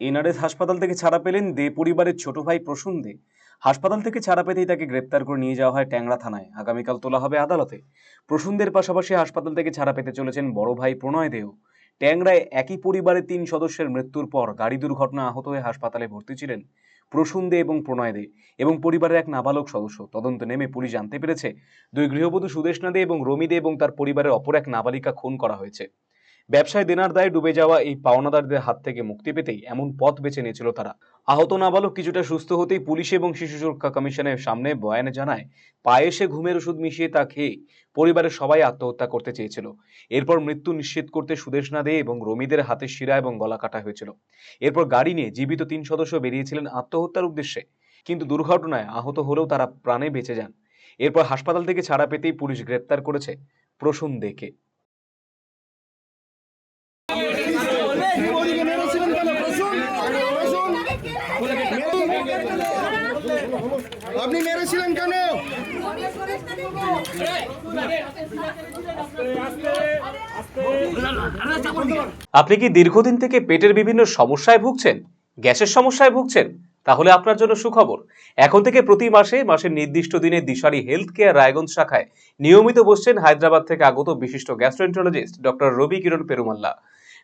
NRS হাসপাতাল থেকে ছাড়া পেলেন দে পরিবারের ছোট ভাই প্রসূন দে হাসপাতাল থেকে ছাড়া পেতেই তাকে গ্রেপ্তার করে নিয়ে যাওয়া হয় ট্যাংরা থানায়। আগামীকাল তোলা হবে আদালতে। প্রসূনদের পাশাপাশি হাসপাতাল থেকে ছাড়া পেতে চলেছেন বড় ভাই প্রণয় দেও। ট্যাংরায় একই পরিবারের তিন সদস্যের মৃত্যুর পর গাড়ি দুর্ঘটনা আহত হয়ে হাসপাতালে ভর্তি ছিলেন প্রসূন দে এবং প্রণয় দে এবং পরিবারের এক নাবালক সদস্য। তদন্তে নেমে পুলিশ জানতে পেরেছে, দুই গৃহবধূ সুদেশনা দে এবং রমি দে এবং তার পরিবারের অপর এক নাবালিকা খুন করা হয়েছে। ব্যবসায় দেনার দায়ে ডুবে যাওয়া এই পাওনাদারদের হাত থেকে মুক্তি পেতেই এমন পথ বেছে নিয়েছিল তারা। আহত নাবালক কিছুটা সুস্থ হতেই পুলিশ এবং শিশু সুরক্ষা কমিশনের সামনে বয়ানে জানায়, পায়েসে ঘুমের ওষুধ মিশিয়ে তা খেয়ে পরিবারের সবাই আত্মহত্যা করতে চেয়েছিল। এরপর মৃত্যু নিশ্চিত করতে সুদেশনা দে এবং রমিদের হাতে শিরা এবং গলা কাটা হয়েছিল। এরপর গাড়ি নিয়ে জীবিত তিন সদস্য বেরিয়েছিলেন আত্মহত্যার উদ্দেশ্যে। কিন্তু দুর্ঘটনায় আহত হলেও তারা প্রাণে বেঁচে যান। এরপর হাসপাতাল থেকে ছাড়া পেতেই পুলিশ গ্রেপ্তার করেছে প্রসূন দেকে। আপনি মেরেছিলেন কেন? আপনি কি দীর্ঘদিন থেকে পেটের বিভিন্ন সমস্যায় ভুগছেন? গ্যাসের সমস্যায় ভুগছেন? তাহলে আপনার জন্য সুখবর। এখন থেকে প্রতি মাসে, মাসের নির্দিষ্ট দিনে দিশারি হেলথ কেয়ার রায়গঞ্জ শাখায় নিয়মিত বসছেন হায়দ্রাবাদ থেকে আগত বিশিষ্ট gastroenterologist doctor Ravi Kiran Perumalla.